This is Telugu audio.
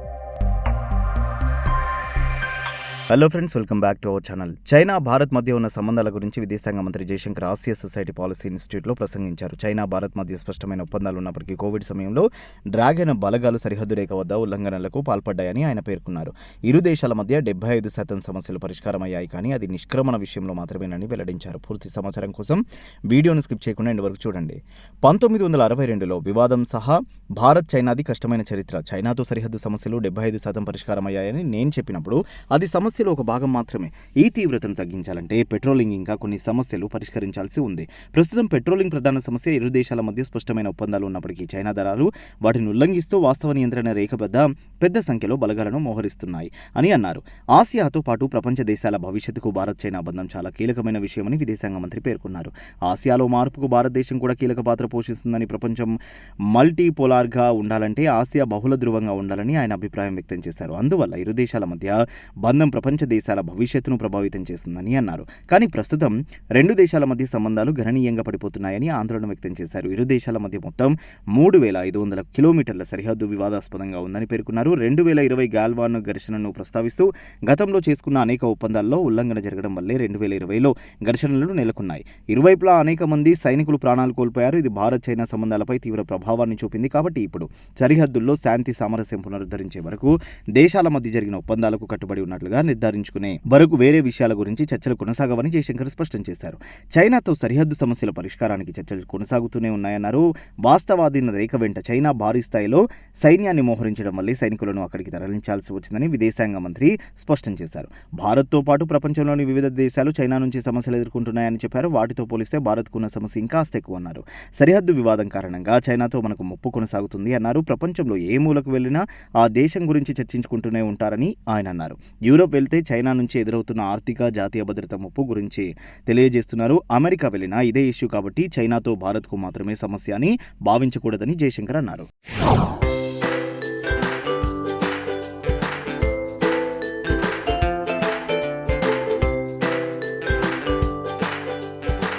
you hello friends welcome back to our channel China Bharat మధ్య ఉన్న సంబంధాల గురించి విదేశాంగ మంత్రి జయశంకర్ ఆసియా సొసైటీ పాలసీ ఇన్స్టిట్యూట్లో ప్రసంగించారు. చైనా భారత్ మధ్య స్పష్టమైన ఒప్పందాలు ఉన్నప్పటికీ కోవిడ్ సమయంలో డ్రాగన్ బలగాలు సరిహద్దు రేఖ వద్ద ఉల్లంఘనలకు పాల్పడ్డాయని ఆయన పేర్కొన్నారు. ఇరు దేశాల మధ్య డెబ్బై ఐదు శాతం సమస్యలు పరిష్కారమయ్యాయి కానీ అది నిష్క్రమణ విషయంలో మాత్రమేనని వెల్లడించారు. పూర్తి సమాచారం కోసం వీడియోను స్కిప్ చేయకుండా ఎండ్ వరకు చూడండి. పంతొమ్మిది వందల అరవై రెండులో వివాదం సహా భారత్ చైనాది కష్టమైన చరిత్ర. చైనాతో సరిహద్దు సమస్యలు డెబ్బై ఐదు శాతం పరిష్కారమయ్యాయని నేను చెప్పినప్పుడు అది సమస్యలో ఒక భాగం మాత్రమే. ఈ తీవ్రతను తగ్గించాలంటే పెట్రోలింగ్ ఇంకా కొన్ని సమస్యలు పరిష్కరించాల్సి ఉంది. ప్రస్తుతం పెట్రోలింగ్ ప్రధాన సమస్య ఇరు దేశాల మధ్య స్పష్టమైన ఒప్పందాలు ఉన్నప్పటికీ చైనా దళాలు వాటిని ఉల్లంఘిస్తూ వాస్తవ నియంత్రణ రేఖ వద్ద పెద్ద సంఖ్యలో బలగాలను మోహరిస్తున్నాయి అని అన్నారు. ఆసియాతో పాటు ప్రపంచ దేశాల భవిష్యత్తుకు భారత్ చైనా బంధం చాలా కీలకమైన విషయమని విదేశాంగ మంత్రి పేర్కొన్నారు. ఆసియాలో మార్పుకు భారతదేశం కూడా కీలక పాత్ర పోషిస్తుందని ప్రపంచం మల్టీపోలార్గా ఉండాలంటే ఆసియా బహుళ ధృవంగా ఉండాలని ఆయన అభిప్రాయం వ్యక్తం చేశారు. అందువల్ల ఇరు దేశాల మధ్య బంధం ప్రపంచ దేశాల భవిష్యత్తును ప్రభావితం చేస్తుందని అన్నారు. కానీ ప్రస్తుతం రెండు దేశాల మధ్య సంబంధాలు గణనీయంగా పడిపోతున్నాయని ఆందోళన వ్యక్తం చేశారు. ఇరు దేశాల మధ్య మొత్తం మూడు వేల ఐదు వందల కిలోమీటర్ల సరిహద్దు వివాదాస్పదంగా ఉందని పేర్కొన్నారు. రెండు వేల ఇరవై గాల్వాన్ ఘర్షణను ప్రస్తావిస్తూ గతంలో చేసుకున్న అనేక ఒప్పందాల్లో ఉల్లంఘన జరగడం వల్లే రెండు వేల ఇరవైలో ఘర్షణలు నెలకొన్నాయి. ఇరువైపులా అనేక మంది సైనికులు ప్రాణాలు కోల్పోయారు. ఇది భారత్ చైనా సంబంధాలపై తీవ్ర ప్రభావాన్ని చూపింది. కాబట్టి ఇప్పుడు సరిహద్దుల్లో శాంతి సామరస్యం పునరుద్ధరించే వరకు దేశాల మధ్య జరిగిన ఒప్పందాలకు కట్టుబడి ఉన్నట్లుగా నిర్ధారించుకునే వరకు వేరే విషయాల గురించి చర్చలు కొనసాగవని జయశంకర్ స్పష్టం చేశారు. చైనాతో సరిహద్దు సమస్యల పరిష్కారానికి చర్చలు కొనసాగుతూనే ఉన్నాయన్నారు. వాస్తవాధీన రేఖ వెంట చైనా భారీ స్థాయిలో సైన్యాన్ని మోహరించడం వల్లే సైనికులను అక్కడికి తరలించాల్సి వచ్చిందని విదేశాంగ మంత్రి స్పష్టం చేశారు. భారత్తో పాటు ప్రపంచంలోని వివిధ దేశాలు చైనా నుంచి సమస్యలు ఎదుర్కొంటున్నాయని చెప్పారు. వాటితో పోలిస్తే భారత్కు ఉన్న సమస్య ఇంకాస్త ఎక్కువ అన్నారు. సరిహద్దు వివాదం కారణంగా చైనాతో మనకు ముప్పు కొనసాగుతుంది అన్నారు. ప్రపంచంలో ఏ మూలకు వెళ్ళినా ఆ దేశం గురించి చర్చించుకుంటూనే ఉంటారని ఆయన అన్నారు. యూరోప్ వెళ్తే చైనా నుంచి ఎదురవుతున్న ఆర్థిక జాతీయ భద్రత ముప్పు గురించి తెలియజేస్తున్నారు. అమెరికా వెళ్ళినా ఇదే ఇష్యూ కాబట్టి చైనాతో భారత్కు మాత్రమే సమస్య అని భావించకూడదని జయశంకర్ అన్నారు.